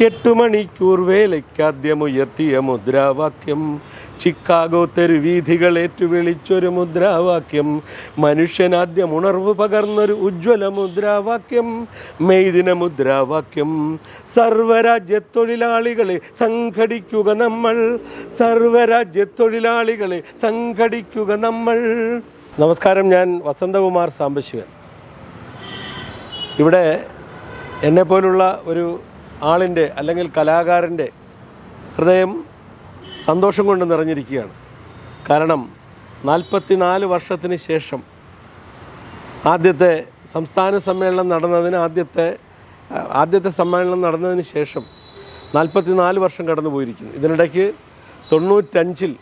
എട്ടു മണിക്കൂർ വേലയ്ക്കാദ്യമുയർത്തിയ മുദ്രാവാക്യം. ചിക്കാഗോ തെരുവീഥികൾ ഏറ്റുവിളിച്ചൊരു മുദ്രാവാക്യം. മനുഷ്യനാദ്യം ഉണർവ് പകർന്നൊരു ഉജ്ജ്വല മുദ്രാവാക്യം. മെയ്ദിന മുദ്രാവാക്യം. സർവരാജ്യത്തൊഴിലാളികളെ സംഘടിക്കുക നമ്മൾ. സർവരാജ്യത്തൊഴിലാളികളെ സംഘടിക്കുക നമ്മൾ. നമസ്കാരം ഞാൻ വസന്തകുമാർ സാംബശിവൻ. ഇവിടെ എന്നെപ്പോലുള്ള ഒരു ആളിന്റെ അല്ലെങ്കിൽ കലാകാരന്റെ ഹൃദയം സന്തോഷം കൊണ്ട് നിറഞ്ഞിരിക്കുകയാണ്. കാരണം നാൽപ്പത്തി നാല് വർഷത്തിന് ശേഷം ആദ്യത്തെ സംസ്ഥാന സമ്മേളനം നടന്നതിന് ആദ്യത്തെ ആദ്യത്തെ സമ്മേളനം നടന്നതിന് ശേഷം നാൽപ്പത്തി നാല് വർഷം കടന്നു പോയിരിക്കുന്നു ഇതിനിടയ്ക്ക് തൊണ്ണൂറ്റഞ്ചിൽ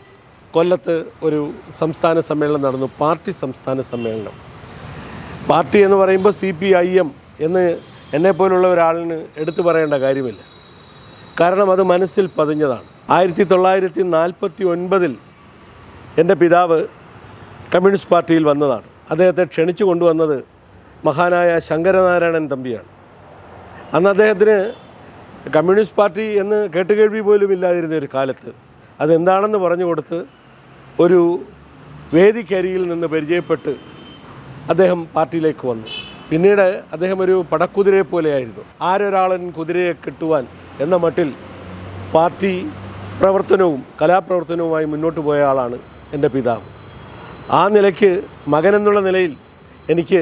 കൊല്ലത്ത് ഒരു സംസ്ഥാന സമ്മേളനം നടന്നു പാർട്ടി സംസ്ഥാന സമ്മേളനം. പാർട്ടി എന്ന് പറയുമ്പോൾ സി പി ഐ എം എന്ന് എന്നെപ്പോലുള്ള ഒരാളിന് എടുത്തു പറയേണ്ട കാര്യമില്ല. കാരണം അത് മനസ്സിൽ പതിഞ്ഞതാണ്. ആയിരത്തി തൊള്ളായിരത്തി നാൽപ്പത്തി ഒൻപതിൽ എന്റെ പിതാവ് കമ്മ്യൂണിസ്റ്റ് പാർട്ടിയിൽ വന്നതാണ്. അദ്ദേഹത്തെ ക്ഷണിച്ചു കൊണ്ടുവന്നത് മഹാനായ ശങ്കരനാരായണൻ തമ്പിയാണ്. അന്ന് അദ്ദേഹത്തിന് കമ്മ്യൂണിസ്റ്റ് പാർട്ടി എന്ന് കേട്ടുകേൾവി പോലും ഇല്ലാതിരുന്ന ഒരു കാലത്ത് അതെന്താണെന്ന് പറഞ്ഞു കൊടുത്ത് ഒരു വേദിക്കരിയിൽ നിന്ന് പരിചയപ്പെട്ട് അദ്ദേഹം പാർട്ടിയിലേക്ക് വന്നു. പിന്നീട് അദ്ദേഹം ഒരു പടക്കുതിരയെ പോലെയായിരുന്നു. ആരൊരാളൻ കുതിരയെ കിട്ടുവാൻ എന്ന മട്ടിൽ പാർട്ടി പ്രവർത്തനവും കലാപ്രവർത്തനവുമായി മുന്നോട്ട് പോയ ആളാണ് എന്റെ പിതാവ്. ആ നിലയ്ക്ക് മകനെന്നുള്ള നിലയിൽ എനിക്ക്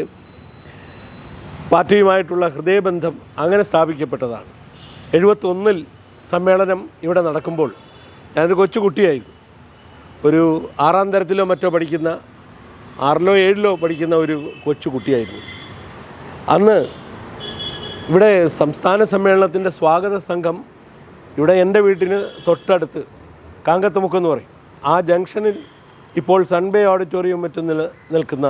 പാർട്ടിയുമായിട്ടുള്ള ഹൃദയബന്ധം അങ്ങനെ സ്ഥാപിക്കപ്പെട്ടതാണ്. എഴുപത്തൊന്നിൽ സമ്മേളനം ഇവിടെ നടക്കുമ്പോൾ ഞാനൊരു കൊച്ചു കുട്ടിയായിരുന്നു ഒരു ആറാം തരത്തിലോ മറ്റോ പഠിക്കുന്ന ആറിലോ ഏഴിലോ പഠിക്കുന്ന ഒരു കൊച്ചു കുട്ടിയായിരുന്നു അന്ന് ഇവിടെ സംസ്ഥാന സമ്മേളനത്തിന്റെ സ്വാഗത സംഘം ഇവിടെ എന്റെ വീട്ടിന് തൊട്ടടുത്ത് കാങ്കത്തുമുക്കെന്ന് പറയും. ആ ജംഗ്ഷനിൽ ഇപ്പോൾ സൺബേ ഓഡിറ്റോറിയം മറ്റും നില നിൽക്കുന്ന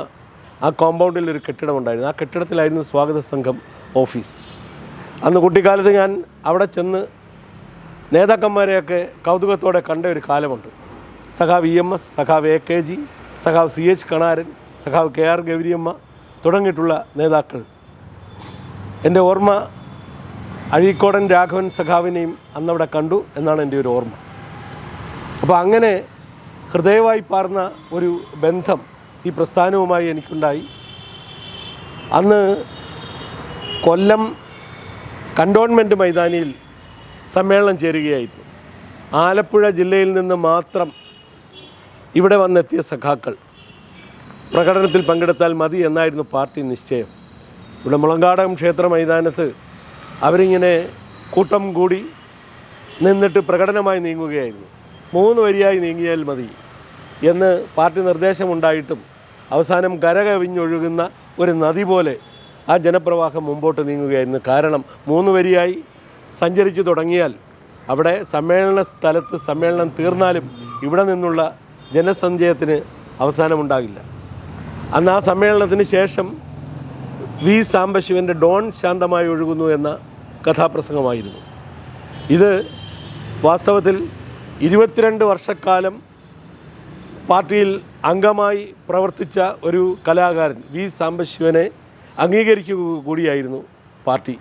ആ കോമ്പൗണ്ടിൽ ഒരു കെട്ടിടമുണ്ടായിരുന്നു ആ കെട്ടിടത്തിലായിരുന്നു സ്വാഗത സംഘം ഓഫീസ്. അന്ന് കുട്ടിക്കാലത്ത് ഞാൻ അവിടെ ചെന്ന് നേതാക്കന്മാരെയൊക്കെ കൗതുകത്തോടെ കണ്ട ഒരു കാലമുണ്ട്. സഖാവ് ഇ എം എസ് സഖാവ് എ കെ ജി സഖാവ് സി എച്ച് കണാരൻ സഖാവ് കെ ആർ ഗൗരിയമ്മ തുടങ്ങിയിട്ടുള്ള നേതാക്കൾ എന്റെ ഓർമ്മ അഴീക്കോടൻ രാഘവൻ സഖാവിനെയും അന്നവിടെ കണ്ടു എന്നാണ് എന്റെ ഒരു ഓർമ്മ. അപ്പോൾ അങ്ങനെ ഹൃദയമായി പാർന്ന ഒരു ബന്ധം ഈ പ്രസ്ഥാനവുമായി എനിക്കുണ്ടായി. അന്ന് കൊല്ലം കണ്ടോൺമെന്റ് മൈതാനിയിൽ സമ്മേളനം ചേരുകയായിരുന്നു. ആലപ്പുഴ ജില്ലയിൽ നിന്ന് മാത്രം ഇവിടെ വന്നെത്തിയ സഖാക്കൾ. പ്രകടനത്തിൽ പങ്കെടുത്താൽ മതി എന്നായിരുന്നു പാർട്ടി നിശ്ചയം. ഇവിടെ മുളങ്കാടകം ക്ഷേത്ര മൈതാനത്ത് അവരിങ്ങനെ കൂട്ടം കൂടി നിന്നിട്ട് പ്രകടനമായി നീങ്ങുകയായിരുന്നു. മൂന്ന് വരിയായി നീങ്ങിയാൽ മതി എന്ന് പാർട്ടി നിർദ്ദേശമുണ്ടായിട്ടും അവസാനം കരകവിഞ്ഞൊഴുകുന്ന ഒരു നദി പോലെ ആ ജനപ്രവാഹം മുമ്പോട്ട് നീങ്ങുകയായിരുന്നു. കാരണം മൂന്ന് വരിയായി സഞ്ചരിച്ചു തുടങ്ങിയാൽ അവിടെ സമ്മേളന സ്ഥലത്ത് സമ്മേളനം തീർന്നാലും ഇവിടെ നിന്നുള്ള ജനസഞ്ചയത്തിന് അവസാനമുണ്ടാകില്ല. അന്ന് ആ സമ്മേളനത്തിന് ശേഷം വി സാംബശിവന്റെ ഡോൺ ശാന്തമായി ഒഴുകുന്നു എന്ന കഥാപ്രസംഗമായിരുന്നു. ഇത് വാസ്തവത്തിൽ ഇരുപത്തിരണ്ട് വർഷക്കാലം പാർട്ടിയിൽ അംഗമായി പ്രവർത്തിച്ച ഒരു കലാകാരൻ വി സാംബശിവനെ അംഗീകരിക്കുക കൂടിയായിരുന്നു പാർട്ടി.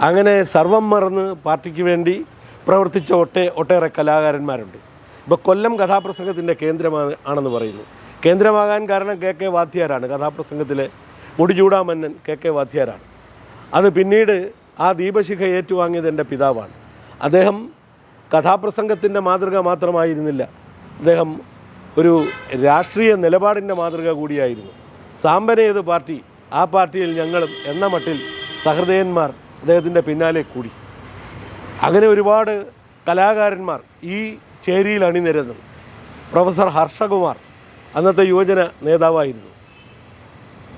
അങ്ങനെ സർവം മറന്ന് പാർട്ടിക്ക് വേണ്ടി പ്രവർത്തിച്ച ഒട്ടേ ഒട്ടേറെ കലാകാരന്മാരുണ്ട്. ഇപ്പോൾ കൊല്ലം കഥാപ്രസംഗത്തിന്റെ കേന്ദ്രമാണ് ആണെന്ന് പറയുന്നു. കേന്ദ്രമാകാൻ കാരണം കെ കെ വാദ്യാരാണ് കഥാപ്രസംഗത്തിലെ മുടിചൂടാമന്നൻ കെ കെ വാദ്യാരാണ്. അത് പിന്നീട് ആ ദീപശിഖ ഏറ്റുവാങ്ങിയത് എന്റെ പിതാവാണ്. അദ്ദേഹം കഥാപ്രസംഗത്തിന്റെ മാതൃക മാത്രമായിരുന്നില്ല. അദ്ദേഹം ഒരു രാഷ്ട്രീയ നിലപാടിന്റെ മാതൃക കൂടിയായിരുന്നു. സാമ്പനേത് പാർട്ടി ആ പാർട്ടിയിൽ ഞങ്ങളും എന്ന മട്ടിൽ സഹൃദയന്മാർ അദ്ദേഹത്തിന്റെ പിന്നാലെ കൂടി. അങ്ങനെ ഒരുപാട് കലാകാരന്മാർ ഈ ചേരിയിൽ അണിനിരന്നു. പ്രൊഫസർ ഹർഷകുമാർ അന്നത്തെ യുവജന നേതാവായിരുന്നു.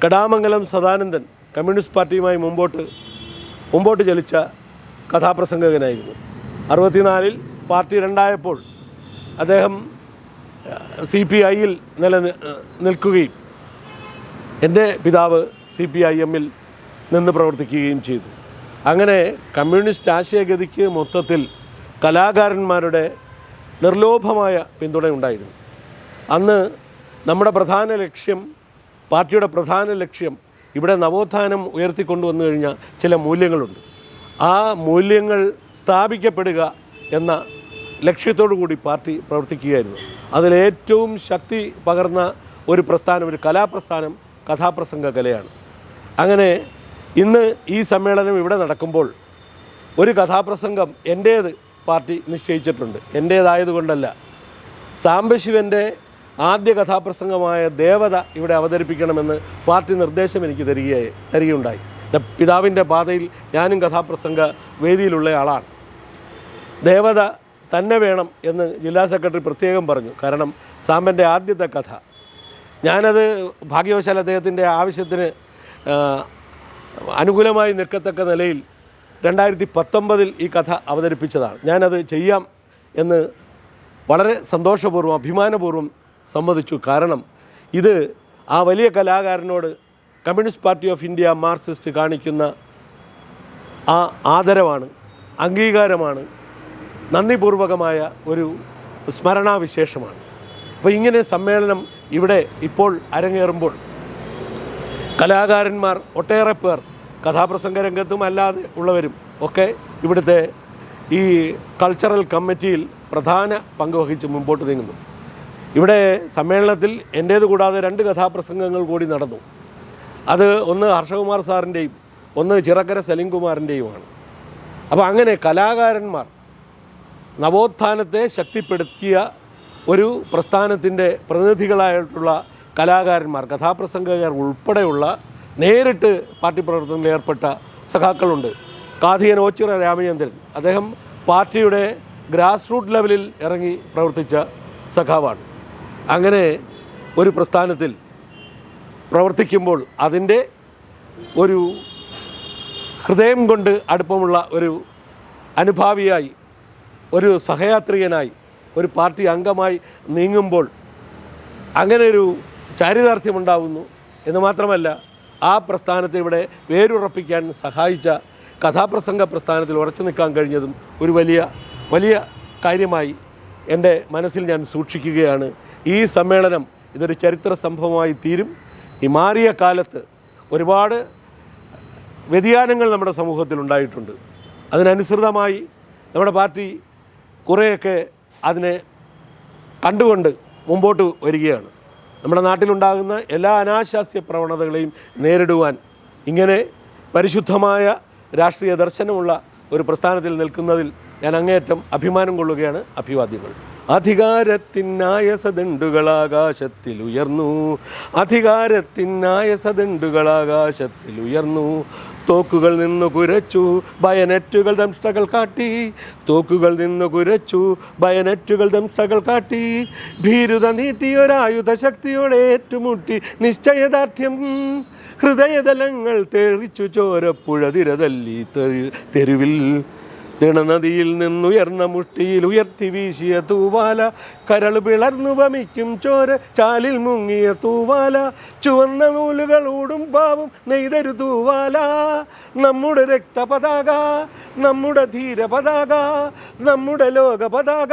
കടാമംഗലം സദാനന്ദൻ കമ്മ്യൂണിസ്റ്റ് പാർട്ടിയുമായി മുമ്പോട്ട് മുമ്പോട്ട് ചലിച്ച കഥാപ്രസംഗകനായിരുന്നു. അറുപത്തിനാലിൽ പാർട്ടി രണ്ടായപ്പോൾ അദ്ദേഹം സി പി ഐയിൽ നില നിൽക്കുകയും എന്റെ പിതാവ് സി പി ഐ എമ്മിൽ നിന്ന് പ്രവർത്തിക്കുകയും ചെയ്തു. അങ്ങനെ കമ്മ്യൂണിസ്റ്റ് ആശയഗതിക്ക് മൊത്തത്തിൽ കലാകാരന്മാരുടെ നിർലോഭമായ പിന്തുണയുണ്ടായിരുന്നു. അന്ന് നമ്മുടെ പ്രധാന ലക്ഷ്യം പാർട്ടിയുടെ പ്രധാന ലക്ഷ്യം ഇവിടെ നവോത്ഥാനം ഉയർത്തിക്കൊണ്ടുവന്നു കഴിഞ്ഞാൽ ചില മൂല്യങ്ങളുണ്ട്. ആ മൂല്യങ്ങൾ സ്ഥാപിക്കപ്പെടുക എന്ന ലക്ഷ്യത്തോടു കൂടി പാർട്ടി പ്രവർത്തിക്കുകയായിരുന്നു. അതിലേറ്റവും ശക്തി പകർന്ന ഒരു പ്രസ്ഥാനം ഒരു കലാപ്രസ്ഥാനം കഥാപ്രസംഗ കലയാണ്. അങ്ങനെ ഇന്ന് ഈ സമ്മേളനം ഇവിടെ നടക്കുമ്പോൾ ഒരു കഥാപ്രസംഗം എന്റേത് പാർട്ടി നിശ്ചയിച്ചിട്ടുണ്ട്. എന്റേതായതുകൊണ്ടല്ല. സാംബശിവന്റെ ആദ്യ കഥാപ്രസംഗമായ ദേവത ഇവിടെ അവതരിപ്പിക്കണമെന്ന് പാർട്ടി നിർദ്ദേശം എനിക്ക് തരികയായി തരികയുണ്ടായി. പിതാവിന്റെ പാതയിൽ ഞാനും കഥാപ്രസംഗ വേദിയിലുള്ള ആളാണ്. ദേവത തന്നെ വേണം എന്ന് ജില്ലാ സെക്രട്ടറി പ്രത്യേകം പറഞ്ഞു. കാരണം സാമ്പന്റെ ആദ്യത്തെ കഥ. ഞാനത് ഭാഗ്യവശാൽ അദ്ദേഹത്തിന്റെ ആവശ്യത്തിന് അനുകൂലമായി നിൽക്കത്തക്ക നിലയിൽ രണ്ടായിരത്തി പത്തൊമ്പതിൽ ഈ കഥ അവതരിപ്പിച്ചതാണ്. ഞാനത് ചെയ്യാം എന്ന് വളരെ സന്തോഷപൂർവം അഭിമാനപൂർവം സമ്മതിച്ചു. കാരണം ഇത് ആ വലിയ കലാകാരനോട് Communist Party of India Marxist കാണിക്കുന്ന ആ ആദരവാണ് അംഗീകാരമാണ് നന്ദിപൂർവകമായ ഒരു സ്മരണാവിശേഷമാണ്. അപ്പോൾ ഇങ്ങനെ സമ്മേളനം ഇവിടെ ഇപ്പോൾ അരങ്ങേറുമ്പോൾ കലാകാരന്മാർ ഒട്ടേറെ പേർ കഥാപ്രസംഗ രംഗത്തും അല്ലാതെ ഉള്ളവരും ഒക്കെ ഇവിടുത്തെ ഈ കൾച്ചറൽ കമ്മിറ്റിയിൽ പ്രധാന പങ്ക് വഹിച്ച് മുമ്പോട്ട് നീങ്ങുന്നു. ഇവിടെ സമ്മേളനത്തിൽ എന്റേത് കൂടാതെ രണ്ട് കഥാപ്രസംഗങ്ങൾ കൂടി നടന്നു. അത് ഒന്ന് ഹർഷകുമാർ സാറിന്റെയും ഒന്ന് ചിറക്കര സലിംകുമാറിന്റെയുമാണ് അപ്പോൾ അങ്ങനെ കലാകാരന്മാർ നവോത്ഥാനത്തെ ശക്തിപ്പെടുത്തിയ ഒരു പ്രസ്ഥാനത്തിന്റെ പ്രതിനിധികളായിട്ടുള്ള കലാകാരന്മാർ കഥാപ്രസംഗകർ ഉൾപ്പെടെയുള്ള നേരിട്ട് പാർട്ടി പ്രവർത്തനത്തിൽ ഏർപ്പെട്ട സഖാക്കളുണ്ട്. കാഥികൻ ഓച്ചിറ രാമചന്ദ്രൻ അദ്ദേഹം പാർട്ടിയുടെ ഗ്രാസ് റൂട്ട് ലെവലിൽ ഇറങ്ങി പ്രവർത്തിച്ച സഖാവാണ്. അങ്ങനെ ഒരു പ്രസ്ഥാനത്തിൽ പ്രവർത്തിക്കുമ്പോൾ അതിന്റെ ഒരു ഹൃദയം കൊണ്ട് അടുപ്പമുള്ള ഒരു അനുഭാവിയായി ഒരു സഹയാത്രികനായി ഒരു പാർട്ടി അംഗമായി നീങ്ങുമ്പോൾ അങ്ങനെ ഒരു ചാരിതാർത്ഥ്യമുണ്ടാവുന്നു. എന്ന് മാത്രമല്ല ആ പ്രസ്ഥാനത്തെ ഇവിടെ വേരുറപ്പിക്കാൻ സഹായിച്ച കഥാപ്രസംഗ പ്രസ്ഥാനത്തിൽ ഉറച്ചു നിൽക്കാൻ കഴിഞ്ഞതും ഒരു വലിയ വലിയ കാര്യമായി എന്റെ മനസ്സിൽ ഞാൻ സൂക്ഷിക്കുകയാണ്. ഈ സമ്മേളനം ഇതൊരു ചരിത്ര സംഭവമായി തീരും. ഈ മാറിയ കാലത്ത് ഒരുപാട് വ്യതിയാനങ്ങൾ നമ്മുടെ സമൂഹത്തിൽ ഉണ്ടായിട്ടുണ്ട്. അതിനനുസൃതമായി നമ്മുടെ പാർട്ടി കുറേയൊക്കെ അതിനെ കണ്ടുകൊണ്ട് മുമ്പോട്ട് വരികയാണ്. നമ്മുടെ നാട്ടിലുണ്ടാകുന്ന എല്ലാ അനാശാസ്യ പ്രവണതകളെയും നേരിടുവാൻ ഇങ്ങനെ പരിശുദ്ധമായ രാഷ്ട്രീയ ദർശനമുള്ള ഒരു പ്രസ്ഥാനത്തിൽ നിൽക്കുന്നതിൽ ഞാൻ അങ്ങേയറ്റം അഭിമാനം കൊള്ളുകയാണ്. അഭിവാദ്യങ്ങൾ. അധികാരത്തിനായ സദണ്ടുകൾ ആകാശത്തിൽ ഉയർന്നു അധികാരത്തിനായ സദണ്ടുകൾ ആകാശത്തിൽ ഉയർന്നു. തോക്കുകൾ നിന്നു കുരച്ചു ബയനറ്റുകൾ ദംഷ്ടകൾ കാട്ടി. തോക്കുകൾ നിന്നു കുരച്ചു ബയനറ്റുകൾ ദംഷ്ടകൾ കാട്ടി. ഭീരുത നീട്ടിയൊരായുധ ശക്തിയോടെ ഏറ്റുമുട്ടി നിശ്ചയദാർഢ്യം. ഹൃദയതലങ്ങൾ തെറിച്ചു ചോരപ്പുഴ തിരതല്ലി തെരുവിൽ തിണനദിയിൽ നിന്നുയർന്ന മുഷ്ടിയിൽ ഉയർത്തി വീശിയ തൂവാല കരൾ പിളർന്നു വമിക്കും ചോര ചാലിൽ മുങ്ങിയ തൂവാല ചുവന്ന നൂലുകളോടും പാവും നെയ്തൊരു തൂവാല. നമ്മുടെ രക്തപതാക നമ്മുടെ ധീര പതാക നമ്മുടെ ലോക പതാക